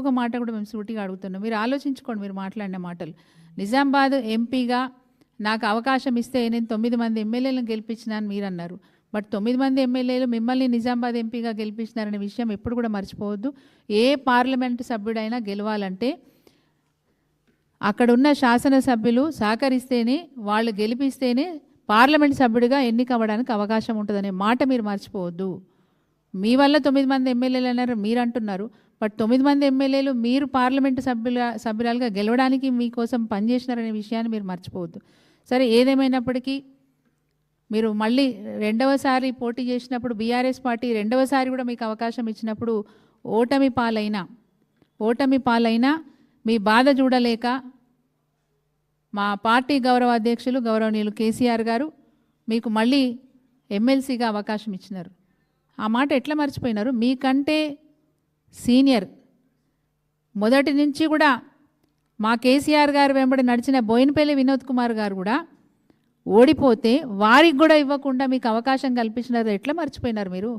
ఒక మాట కూడా మేము సూటిగా అడుగుతున్నాం. మీరు ఆలోచించుకోండి మీరు మాట్లాడిన మాటలు. నిజామాబాద్ ఎంపీగా నాకు అవకాశం ఇస్తే నేను తొమ్మిది మంది ఎమ్మెల్యేలను గెలిపించినాను మీరు అన్నారు బట్ తొమ్మిది మంది ఎమ్మెల్యేలు మిమ్మల్ని నిజామాబాద్ ఎంపీగా గెలిపించినారనే విషయం ఎప్పుడు కూడా మర్చిపోవద్దు. ఏ పార్లమెంటు సభ్యుడైనా గెలవాలంటే అక్కడున్న శాసనసభ్యులు సహకరిస్తేనే వాళ్ళు గెలిపిస్తేనే పార్లమెంట్ సభ్యుడిగా ఎన్నిక అవ్వడానికి అవకాశం ఉంటుందనే మాట మీరు మర్చిపోవద్దు. మీ వల్ల తొమ్మిది మంది ఎమ్మెల్యేలు అన్నారు మీరు అంటున్నారు బట్ తొమ్మిది మంది ఎమ్మెల్యేలు మీరు పార్లమెంటు సభ్యుల సభ్యురాలుగా గెలవడానికి మీకోసం పనిచేసినారనే విషయాన్ని మీరు మర్చిపోవద్దు. సరే ఏదేమైనప్పటికీ మీరు మళ్ళీ రెండవసారి పోటీ చేసినప్పుడు బీఆర్ఎస్ పార్టీ రెండవసారి కూడా మీకు అవకాశం ఇచ్చినప్పుడు ఓటమి పాలైనా ఓటమి పాలైనా మీ బాధ చూడలేక మా పార్టీ గౌరవ అధ్యక్షులు గౌరవనీయులు కేసీఆర్ గారు మీకు మళ్ళీ ఎమ్మెల్సీగా అవకాశం ఇచ్చినారు. ఆ మాట ఎట్లా మర్చిపోయినారు? మీకంటే సీనియర్. మొదటి నుంచి కూడా మా కేసీఆర్ గారు వెంబడి నడిచిన బోయినపల్లి వినోద్ కుమార్ గారు కూడా ఓడిపోతే వారికి కూడా ఇవ్వకుండా మీకు అవకాశం కల్పించినారు. ఎట్లా మర్చిపోయినారు మీరు?